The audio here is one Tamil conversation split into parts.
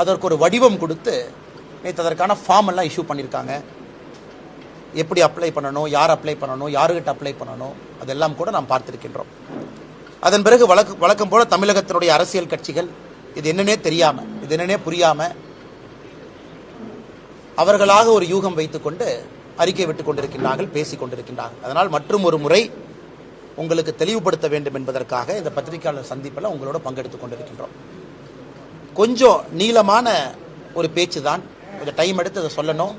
அதற்கு ஒரு வடிவம் கொடுத்து நேற்று அதற்கான ஃபார்ம் எல்லாம் இஷ்யூ பண்ணியிருக்காங்க எப்படி அப்ளை பண்ணணும் யார் அப்ளை பண்ணணும் யாருக்கிட்ட அப்ளை பண்ணணும் அதெல்லாம் கூட நாம் பார்த்திருக்கின்றோம். அதன் பிறகு வழக்கு வழக்கம் போல தமிழகத்தினுடைய அரசியல் கட்சிகள் இது என்னன்னே தெரியாமல் இது என்னன்னே புரியாமல் அவர்களாக ஒரு யூகம் வைத்துக்கொண்டு அறிக்கை விட்டுக் கொண்டிருக்கின்றார்கள் பேசிக் கொண்டிருக்கின்றார்கள். அதனால் மற்றும் ஒரு முறை உங்களுக்கு தெளிவுபடுத்த வேண்டும் என்பதற்காக இந்த பத்திரிகையாளர் சந்திப்பில் உங்களோட பங்கெடுத்துக் கொண்டிருக்கின்றோம். கொஞ்சம் நீளமான ஒரு பேச்சு தான் கொஞ்சம் டைம் எடுத்து அதை சொல்லணும்.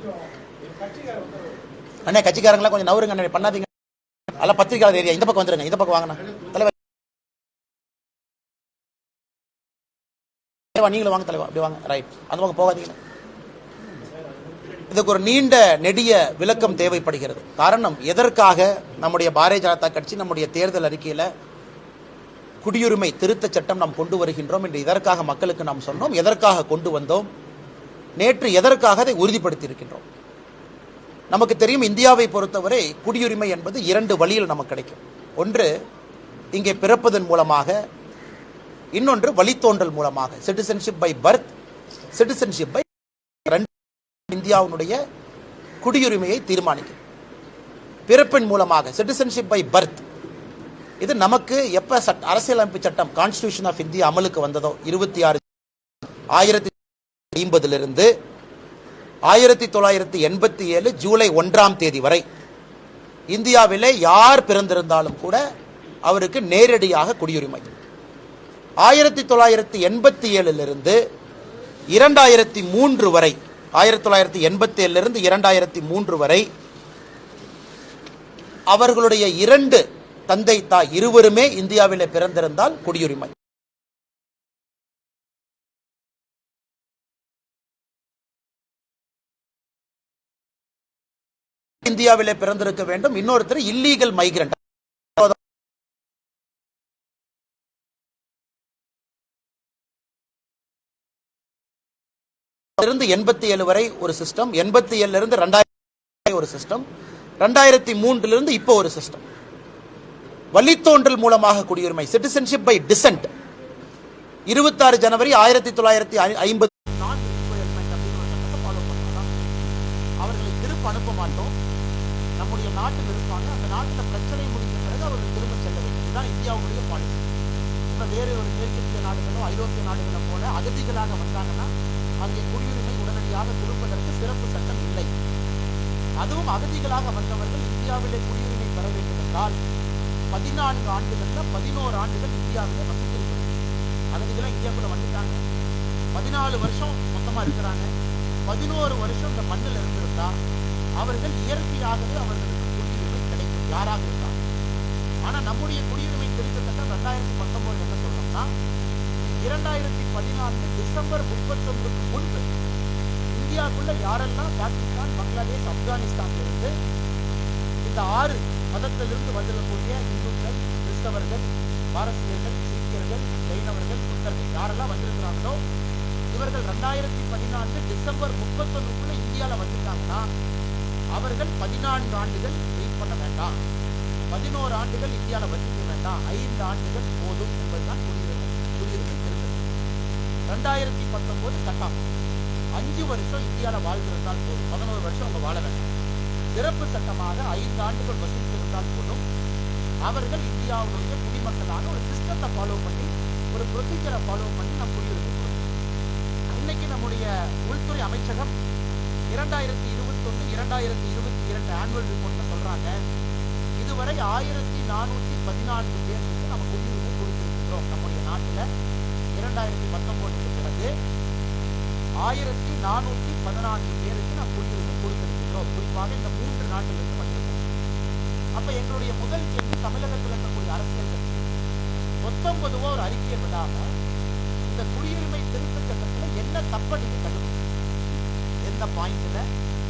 அண்ணே கட்சிக்காரங்களா கொஞ்சம் நவருங்க அண்ணே பண்ணாதீங்க. அதெல்லாம் பத்திரிகையாளர் ஏரியா. இந்த பக்கம் வந்துருங்க இந்த பக்கம் வாங்கண்ணா. தலைவர். நீங்களும் வாங்க தலைவா அப்படி வாங்க. ரைட் அந்த பக்கம் போகாதீங்க. இதுக்கு ஒரு நீண்ட நெடிய விளக்கம் தேவைப்படுகிறது. காரணம் எதற்காக நம்முடைய பாரதிய ஜனதா கட்சி நம்முடைய தேர்தல் அறிக்கையில் குடியுரிமை திருத்த சட்டம் நாம் கொண்டு வருகின்றோம் என்று இதற்காக மக்களுக்கு நாம் சொன்னோம். எதற்காக கொண்டு வந்தோம்? நேற்று எதற்காக அதை உறுதிப்படுத்தி இருக்கின்றோம் நமக்கு தெரியும் இந்தியாவை பொறுத்தவரை குடியுரிமை என்பது இரண்டு வழியில் நமக்கு கிடைக்கும். ஒன்று இங்கே பிறப்பதன் மூலமாக இன்னொன்று வழித்தோன்றல் மூலமாக. Citizenship by birth citizenship by இந்தியாவினுடைய குடியுரிமையை தீர்மானிக்கும். பிறப்பின் மூலமாக சிட்டிசன்ஷிப் பை பர்த் இது நமக்கு எப்ப சட்ட அரசியலமைப்பு சட்டம் கான்ஸ்டிடியூஷன் ஆஃப் இந்தியா அமலுக்கு வந்ததோ இருபத்தி ஆறு ஆயிரத்தி ஐம்பதிலிருந்து ஆயிரத்தி தொள்ளாயிரத்தி எண்பத்தி ஏழு ஜூலை ஒன்றாம் தேதி வரை இந்தியாவிலே யார் பிறந்திருந்தாலும் கூட அவருக்கு நேரடியாக குடியுரிமை. ஆயிரத்தி தொள்ளாயிரத்தி எண்பத்தி ஏழிலிருந்து இரண்டாயிரத்தி மூன்று வரை ஆயிரத்தி தொள்ளாயிரத்தி எண்பத்தி ஏழிலிருந்து இரண்டாயிரத்தி மூன்று வரை அவர்களுடைய இரண்டு தந்தை தாய் இருவருமே இந்தியாவில் பிறந்திருந்தால் குடியுரிமை. இந்தியாவிலே பிறந்திருக்க வேண்டும். இன்னொருத்தர் இல்லீகல் மைக்ரண்ட் இருந்து எண்பத்தி ஏழு வரை ஒரு சிஸ்டம் எண்பத்தி ஏழுல இருந்து ரெண்டாயிரம் ஒரு சிஸ்டம் ரெண்டாயிரத்தி மூன்றுல இருந்து இப்போ ஒரு சிஸ்டம் வழித்தோன்றல் மூலமாக குடியுரிமை சிட்டிசன்ஷிப் பை டிசன்ட் இருபத்தாறு ஜனவரி ஆயிரத்தி தொள்ளாயிரத்தி ஐம்பது. அவர்களை திரும்ப அனுப்ப மாட்டோம். நம்முடைய நாட்டில் இருப்பாங்க அந்த நாட்டில் பிரச்சனை முடிந்த பிறகு அவர்கள் திரும்ப செல்ல வேண்டும். இதுதான் இந்தியாவுடைய பாலிசி இப்போ வேறு ஒரு மேற்கத்திய நாடுகளோ ஐரோப்பிய நாடுகளோ போல அகதிகளாக வந்தாங்கன்னா அங்கே குடியுரிமை உடனடியாக கொடுப்பதற்கு சிறப்பு சட்டம் இல்லை. அதுவும் அகதிகளாக வந்தவர்கள் இந்தியாவிலே குடியுரிமை பெற வேண்டும் என்றால் பதினான்கு ஆண்டுகள்ல பதினோரு ஆண்டுகள் இந்தியாவில் வசித்திருக்கிறது அகதிகளாக இந்தியாவுக்குள்ள வந்துட்டாங்க. பதினாலு வருஷம் மொத்தமா இருக்கிறாங்க. பதினோரு வருஷம் இந்த மண்ணில் இருந்திருந்தா அவர்கள் இயற்கையாகவே அவர்களுக்கு குடியுரிமை கிடைக்கும். யாராக இருந்தாங்க ஆனா நம்முடைய குடியுரிமை திருத்த ரெண்டாயிரத்தி பத்தொன்பது என்ன சொல்றோம்னா இரண்டாயிரத்தி பதினான்கு டிசம்பர் முப்பத்தொன்பதுக்கு முன்பு இந்தியாவுக்குள்ள யாரெல்லாம் பாகிஸ்தான் பங்களாதேஷ் ஆப்கானிஸ்தான்ல இருந்து இந்த ஆறு மதத்திலிருந்து வந்திருக்கக்கூடிய இந்துக்கள் கிறிஸ்தவர்கள் பாரசீகர்கள் சீக்கியர்கள் ஜெயினவர்கள் புத்தர்கள் யாரெல்லாம் வந்திருக்கிறாங்களோ இவர்கள் ரெண்டாயிரத்தி பதினான்கு டிசம்பர் முப்பத்தொன்னுக்குள்ள இந்தியாவில் வந்துட்டாங்கன்னா அவர்கள் பதினான்கு ஆண்டுகள் வெயிட் பண்ண வேண்டாம். பதினோரு ஆண்டுகள் இந்தியாவில் வசிக்க வேண்டாம். ஐந்து ஆண்டுகள் போதும் என்பதுதான் குடியுரிமை குடியுரிமை திருத்தம் ரெண்டாயிரத்தி பத்தொன்பது கட்டாம் அஞ்சு வருஷம் இந்தியாவில் வாழ்ந்திருந்தால் போதும். பதினோரு வருஷம் அவங்க வாழ வேண்டாம். சிறப்பு சட்டமாக ஐந்து ஆண்டுகள் வசூலித்திருந்தால் போதும். அவர்கள் இந்தியாவுடைய குடிமக்களான ஒரு சிஸ்டத்தை ஃபாலோ பண்ணி ஒரு ப்ரொசீஜரை ஃபாலோ பண்ணி நம் குடியுரிமை இன்னைக்கு நம்முடைய உள்துறை அமைச்சகம் இரண்டாயிரத்தி இருபத்தொன்னு இரண்டாயிரத்தி இருபத்தி இரண்டு ஆனுவல் ரிப்போர்ட்ல சொல்றாங்க. இதுவரை ஆயிரத்தி நானூத்தி பதினான்கு பேருக்கு நம்ம குடியுரிமை கொடுத்திருக்கிறோம் நம்முடைய நாட்டில் இரண்டாயிரத்தி பத்தொன்பதுக்கு பிறகு ஆயிரத்தி நானூத்தி பதினான்கு பேருக்கு நம்ம குடியுரிமை கொடுத்திருக்கிறோம் குறிப்பாக இந்த மூன்று நாட்டிலிருந்து வந்திருக்கிறோம் அப்ப எங்களுடைய முதல் கேள்வி தமிழகத்தில் இருக்கக்கூடிய அரசியல் கட்சி. பத்தொன்பது ஒரு அறிக்கையை விடாம இந்த குடியுரிமை திருத்த சட்டத்தில் என்ன தப்ப நீங்க கண்டுபிடிச்சீங்க? எந்த பாயிண்ட்ல?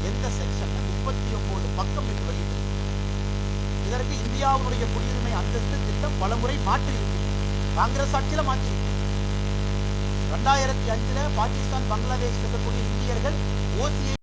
எந்த செக்ஷன்ல முப்பத்தி ஒன்பது பக்கம் இது வெளியிட்டு இதற்கு இந்தியாவுடைய குடியுரிமை அந்தஸ்து திட்டம் பலமுறை மாற்றி இருக்கு காங்கிரஸ் ஆட்சியில மாற்றி இருக்கு ரெண்டாயிரத்தி அஞ்சுல பாகிஸ்தான் பங்களாதேஷ் இருக்கக்கூடிய இந்தியர்கள் ஓசிஐ